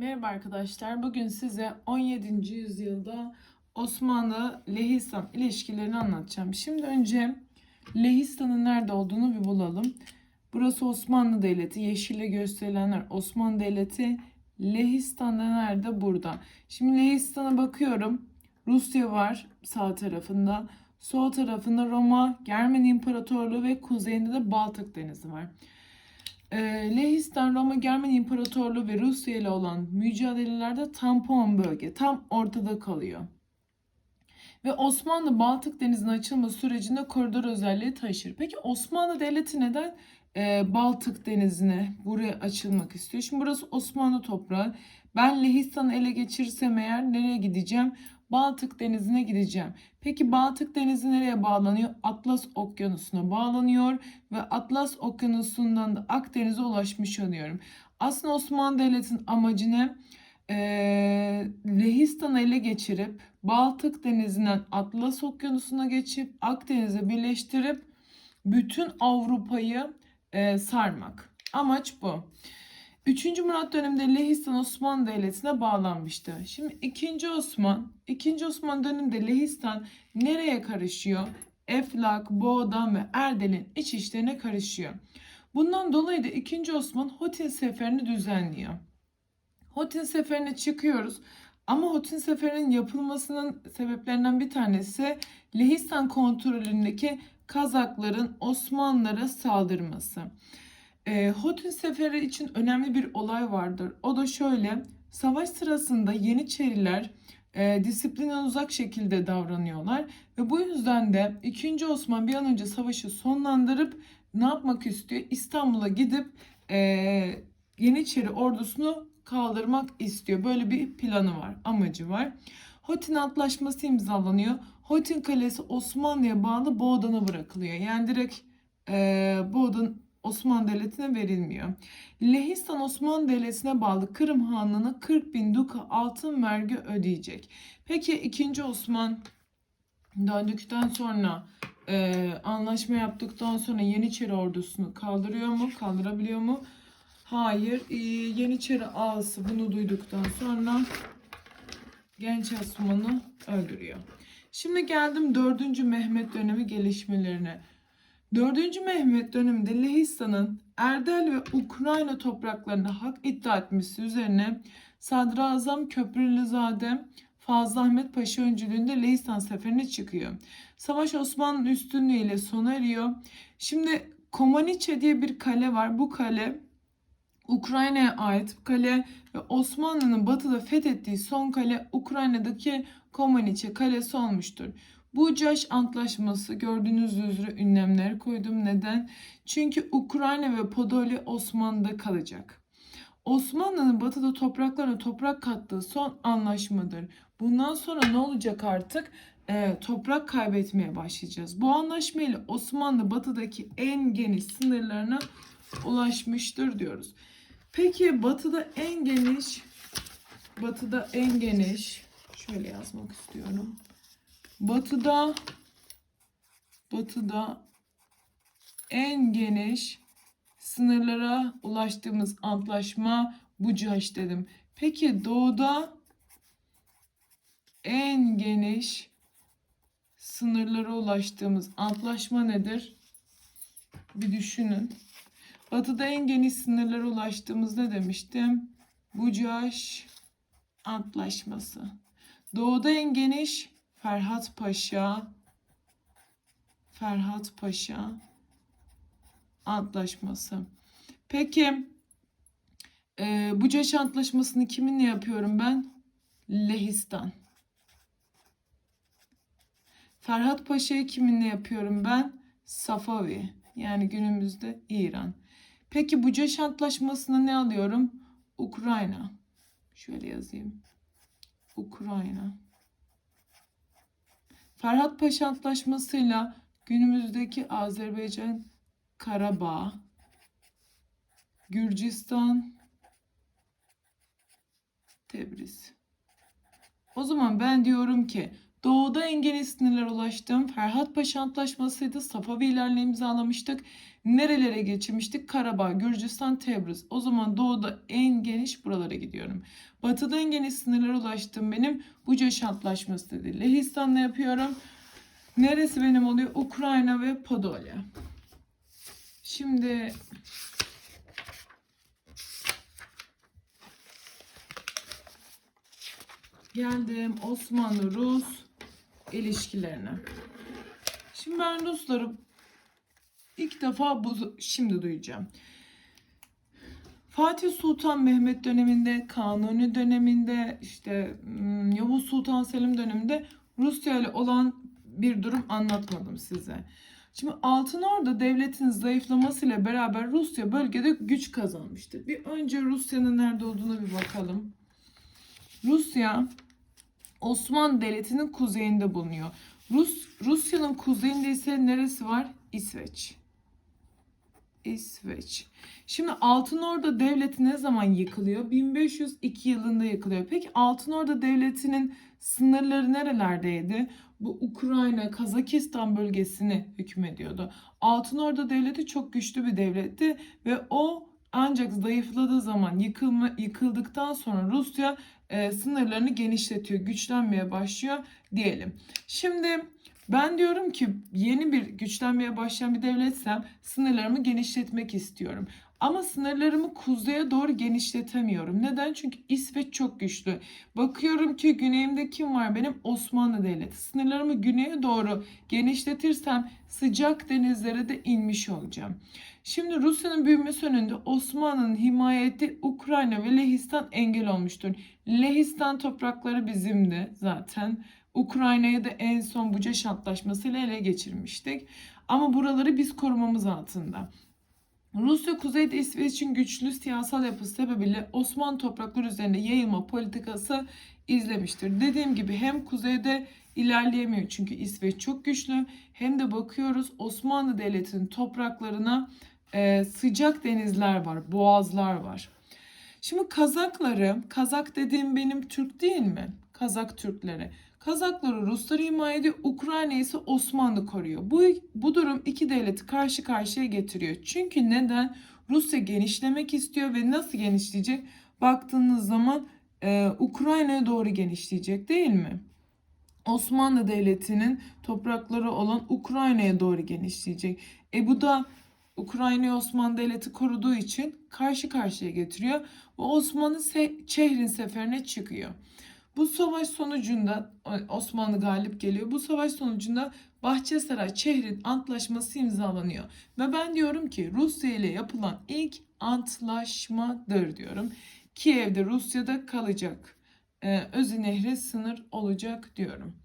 Merhaba arkadaşlar. Bugün size 17. yüzyılda Osmanlı Lehistan ilişkilerini anlatacağım. Şimdi önce Lehistan'ın nerede olduğunu bir bulalım. Burası Osmanlı Devleti. Yeşille gösterilenler Osmanlı Devleti. Lehistan'da nerede? Burada. Şimdi Lehistan'a bakıyorum. Rusya var sağ tarafında. Sol tarafında Roma, Germen İmparatorluğu ve kuzeyinde de Baltık Denizi var. Ee, Lehistan, Roma, Germen İmparatorluğu ve Rusya ile olan mücadelelerde tampon bölge tam ortada kalıyor. Ve Osmanlı Baltık Denizi'nin açılma sürecinde koridor özelliği taşır. Peki Osmanlı Devleti neden e, Baltık Denizi'ne buraya açılmak istiyor? Şimdi burası Osmanlı toprağı. Ben Lehistan'ı ele geçirirsem eğer nereye gideceğim? Baltık Denizi'ne gideceğim. Peki Baltık Denizi nereye bağlanıyor? Atlas Okyanusu'na bağlanıyor ve Atlas Okyanusu'ndan da Akdeniz'e ulaşmış oluyorum. Aslında Osmanlı Devleti'nin amacı ne? Ee, Lehistan'ı ele geçirip Baltık Denizi'nden Atlas Okyanusu'na geçip Akdeniz'e birleştirip bütün Avrupa'yı e, sarmak. Amaç bu. 3. Murat döneminde Lehistan Osmanlı Devleti'ne bağlanmıştı. Şimdi 2. Osman, 2. Osman döneminde Lehistan nereye karışıyor? Eflak, Boğdan ve Erdel'in iç işlerine karışıyor. Bundan dolayı da 2. Osman Hotin seferini düzenliyor. Hotin seferine çıkıyoruz. Ama Hotin seferinin yapılmasının sebeplerinden bir tanesi Lehistan kontrolündeki Kazakların Osmanlılara saldırması. E, Hotin Seferi için önemli bir olay vardır. O da şöyle. Savaş sırasında Yeniçeriler e, disiplinden uzak şekilde davranıyorlar. Ve bu yüzden de 2. Osman bir an önce savaşı sonlandırıp ne yapmak istiyor? İstanbul'a gidip e, Yeniçeri ordusunu kaldırmak istiyor. Böyle bir planı var, amacı var. Hotin Antlaşması imzalanıyor. Hotin Kalesi Osmanlı'ya bağlı Boğdan'a bırakılıyor. Yani direkt e, Boğdan Osmanlı Devleti'ne verilmiyor. Lehistan Osmanlı Devleti'ne bağlı Kırım Hanlığı'na 40 bin duka altın vergi ödeyecek. Peki 2. Osman döndükten sonra e, anlaşma yaptıktan sonra Yeniçeri ordusunu kaldırıyor mu? Kaldırabiliyor mu? Hayır. E, Yeniçeri ağası bunu duyduktan sonra genç Osman'ı öldürüyor. Şimdi geldim 4. Mehmet dönemi gelişmelerine. 4. Mehmet döneminde Lehistan'ın Erdel ve Ukrayna topraklarında hak iddia etmesi üzerine Sadrazam Köprülüzade Fazıl Ahmet Paşa öncülüğünde Lehistan seferine çıkıyor. Savaş Osmanlı'nın üstünlüğüyle sona eriyor. Şimdi Komaniçe diye bir kale var. Bu kale Ukrayna'ya ait bir kale ve Osmanlı'nın batıda fethettiği son kale Ukrayna'daki Komaniçe kalesi olmuştur. Bu Caş Antlaşması gördüğünüz üzere ünlemleri koydum. Neden? Çünkü Ukrayna ve Podoli Osmanlı'da kalacak. Osmanlı'nın batıda topraklarına toprak kattığı son anlaşmadır. Bundan sonra ne olacak artık? Ee, toprak kaybetmeye başlayacağız. Bu anlaşmayla Osmanlı batıdaki en geniş sınırlarına ulaşmıştır diyoruz. Peki batıda en geniş batıda en geniş şöyle yazmak istiyorum. Batıda batıda en geniş sınırlara ulaştığımız antlaşma Bucaş dedim. Peki doğuda en geniş sınırlara ulaştığımız antlaşma nedir? Bir düşünün. Batıda en geniş sınırlara ulaştığımız ne demiştim? Bucaş Antlaşması. Doğuda en geniş Ferhat Paşa Ferhat Paşa Antlaşması. Peki e, Bucaş Antlaşması'nı kiminle yapıyorum ben? Lehistan. Ferhat Paşa'yı kiminle yapıyorum ben? Safavi. Yani günümüzde İran. Peki Bucaş Antlaşması'nı ne alıyorum? Ukrayna. Şöyle yazayım. Ukrayna. Ferhat Paşa Antlaşması'yla günümüzdeki Azerbaycan, Karabağ, Gürcistan, Tebriz. O zaman ben diyorum ki Doğuda en geniş sınırlara ulaştım. Ferhat Paşa Antlaşması'ydı. Safavilerle imzalamıştık. Nerelere geçirmiştik? Karabağ, Gürcistan, Tebriz. O zaman doğuda en geniş buralara gidiyorum. Batıda en geniş sınırlara ulaştım benim. Bucaş Antlaşması dedi. Lehistan'la yapıyorum. Neresi benim oluyor? Ukrayna ve Podolya. Şimdi geldim Osmanlı-Rus ilişkilerine. Şimdi ben Rusları ilk defa bu şimdi duyacağım. Fatih Sultan Mehmet döneminde, Kanuni döneminde, işte hmm, Yavuz Sultan Selim döneminde Rusya ile olan bir durum anlatmadım size. Şimdi Altın Orda devletin zayıflamasıyla beraber Rusya bölgede güç kazanmıştı. Bir önce Rusya'nın nerede olduğuna bir bakalım. Rusya Osmanlı Devleti'nin kuzeyinde bulunuyor. Rus Rusya'nın kuzeyinde ise neresi var? İsveç. İsveç. Şimdi Altın Orda Devleti ne zaman yıkılıyor? 1502 yılında yıkılıyor. Peki Altın Orda Devleti'nin sınırları nerelerdeydi? Bu Ukrayna, Kazakistan bölgesini hükmediyordu. Altın Orda Devleti çok güçlü bir devletti ve o ancak zayıfladığı zaman yıkılma, yıkıldıktan sonra Rusya e, sınırlarını genişletiyor, güçlenmeye başlıyor diyelim. Şimdi ben diyorum ki yeni bir güçlenmeye başlayan bir devletsem sınırlarımı genişletmek istiyorum. Ama sınırlarımı kuzeye doğru genişletemiyorum. Neden? Çünkü İsveç çok güçlü. Bakıyorum ki güneyimde kim var benim? Osmanlı Devleti. Sınırlarımı güneye doğru genişletirsem sıcak denizlere de inmiş olacağım. Şimdi Rusya'nın büyümesi önünde Osmanlı'nın himayeti Ukrayna ve Lehistan engel olmuştur. Lehistan toprakları bizimdi zaten. Ukrayna'yı da en son Bucaş Antlaşması'yla ele geçirmiştik. Ama buraları biz korumamız altında. Rusya kuzeyde İsveç'in güçlü siyasal yapısı sebebiyle Osmanlı toprakları üzerinde yayılma politikası izlemiştir. Dediğim gibi hem kuzeyde ilerleyemiyor çünkü İsveç çok güçlü hem de bakıyoruz Osmanlı Devleti'nin topraklarına e, sıcak denizler var, boğazlar var. Şimdi Kazakları, Kazak dediğim benim Türk değil mi? Kazak Türkleri. Kazakları Rusları himaye ediyor, Ukrayna ise Osmanlı koruyor. Bu, bu durum iki devleti karşı karşıya getiriyor. Çünkü neden? Rusya genişlemek istiyor ve nasıl genişleyecek? Baktığınız zaman e, Ukrayna'ya doğru genişleyecek değil mi? Osmanlı Devleti'nin toprakları olan Ukrayna'ya doğru genişleyecek. E bu da Ukrayna'yı Osmanlı Devleti koruduğu için karşı karşıya getiriyor. Ve Osmanlı Se- Çehrin seferine çıkıyor. Bu savaş sonucunda Osmanlı galip geliyor. Bu savaş sonucunda Bahçesaray Çehrin antlaşması imzalanıyor. Ve ben diyorum ki Rusya ile yapılan ilk antlaşmadır diyorum. Kiev'de Rusya'da kalacak. Ee, Özü Nehri sınır olacak diyorum.